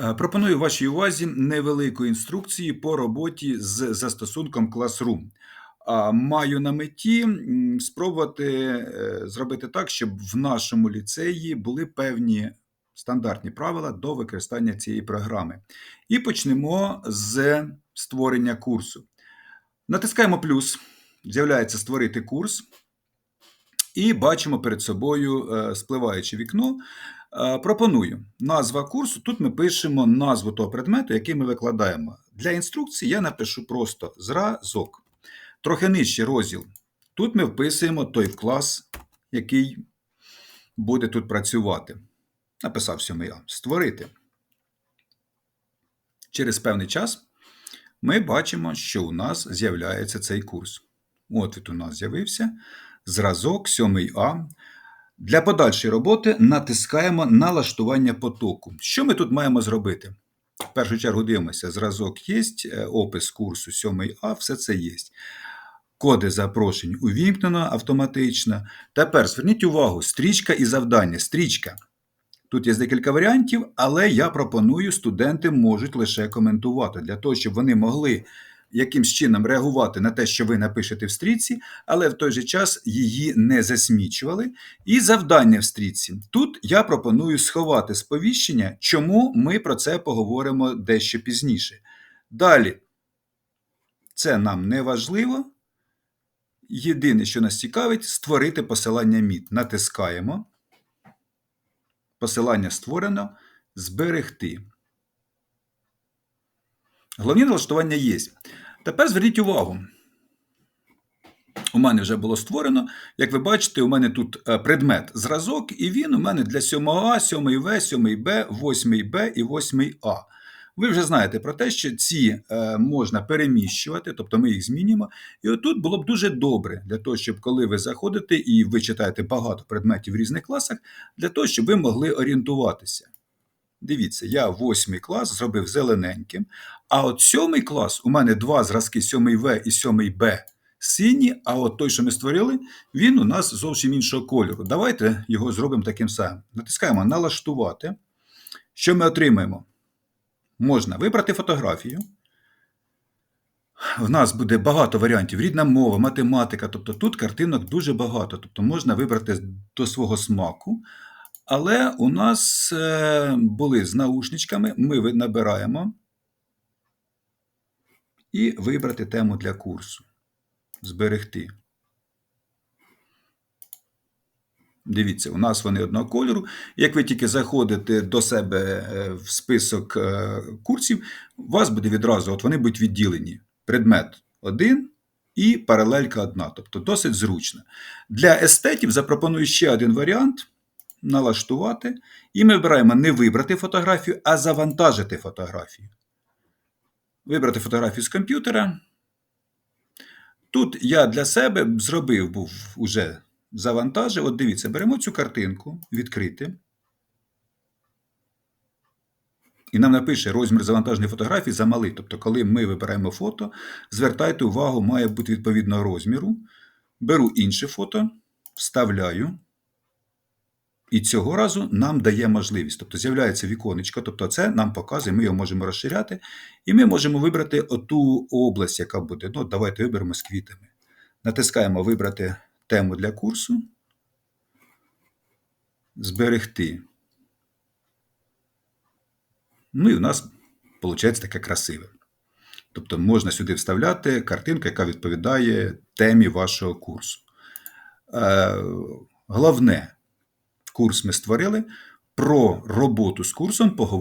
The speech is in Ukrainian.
Е, Пропоную вашій увазі невелику інструкцію по роботі з застосунком Classroom. Маю на меті спробувати е, зробити так, щоб в нашому ліцеї були певні стандартні правила до використання цієї програми. І почнемо з створення курсу. Натискаємо плюс, з'являється створити курс. І бачимо перед собою е, спливаюче вікно. Е, Пропоную назва курсу. Тут ми пишемо назву того предмету, який ми викладаємо. Для інструкції я напишу просто зразок. Трохи нижче розділ. Тут ми вписуємо той клас, який буде тут працювати. Написав 7 я. Створити. Через певний час ми бачимо, що у нас з'являється цей курс. От він у нас з'явився. Зразок 7А. Для подальшої роботи натискаємо налаштування потоку. Що ми тут маємо зробити? В першу чергу дивимося, зразок є, е, опис курсу 7А, все це є. Коди запрошень увімкнено автоматично. Тепер зверніть увагу, стрічка і завдання. Стрічка. Тут є декілька варіантів, але я пропоную, студенти можуть лише коментувати, для того, щоб вони могли якимсь чином реагувати на те, що ви напишете в стрічці, але в той же час її не засмічували. І завдання в стрічці. Тут я пропоную сховати сповіщення, чому ми про це поговоримо дещо пізніше. Далі, це нам не важливо. Єдине, що нас цікавить, створити посилання МІД. Натискаємо. Посилання створено. Зберегти. Головні налаштування є. Тепер зверніть увагу. У мене вже було створено. Як ви бачите, у мене тут е, предмет зразок, і він у мене для 7А, 7В, 7Б, 8Б і 8А. Ви вже знаєте про те, що ці е, можна переміщувати, тобто ми їх змінюємо. І отут було б дуже добре для того, щоб коли ви заходите і ви читаєте багато предметів в різних класах, для того, щоб ви могли орієнтуватися. Дивіться, я восьмий клас зробив зелененьким, а от сьомий клас у мене два зразки 7В і 7Б сині, а от той, що ми створили, він у нас зовсім іншого кольору. Давайте його зробимо таким самим. Натискаємо налаштувати. Що ми отримаємо? Можна вибрати фотографію. В нас буде багато варіантів: рідна мова, математика. Тобто тут картинок дуже багато. Тобто можна вибрати до свого смаку. Але у нас е, були з наушничками, ми набираємо і вибрати тему для курсу. Зберегти. Дивіться, у нас вони одного кольору. Як ви тільки заходите до себе е, в список е, курсів, у вас буде відразу, от вони будуть відділені. Предмет один і паралелька одна. Тобто досить зручно. Для естетів запропоную ще один варіант налаштувати. І ми вибираємо не вибрати фотографію, а завантажити фотографію. Вибрати фотографію з комп'ютера. Тут я для себе зробив був уже завантажив. От дивіться, беремо цю картинку, відкрити. І нам напише розмір завантаженої фотографії замалий. Тобто, коли ми вибираємо фото, звертайте увагу, має бути відповідного розміру. Беру інше фото, вставляю. І цього разу нам дає можливість. Тобто з'являється віконечко, тобто це нам показує, ми його можемо розширяти, і ми можемо вибрати оту область, яка буде. Ну, давайте виберемо з квітами. Натискаємо Вибрати тему для курсу. Зберегти. Ну і в нас виходить таке красиве. Тобто можна сюди вставляти картинку, яка відповідає темі вашого курсу. Е, головне, курс ми створили. Про роботу з курсом поговоримо.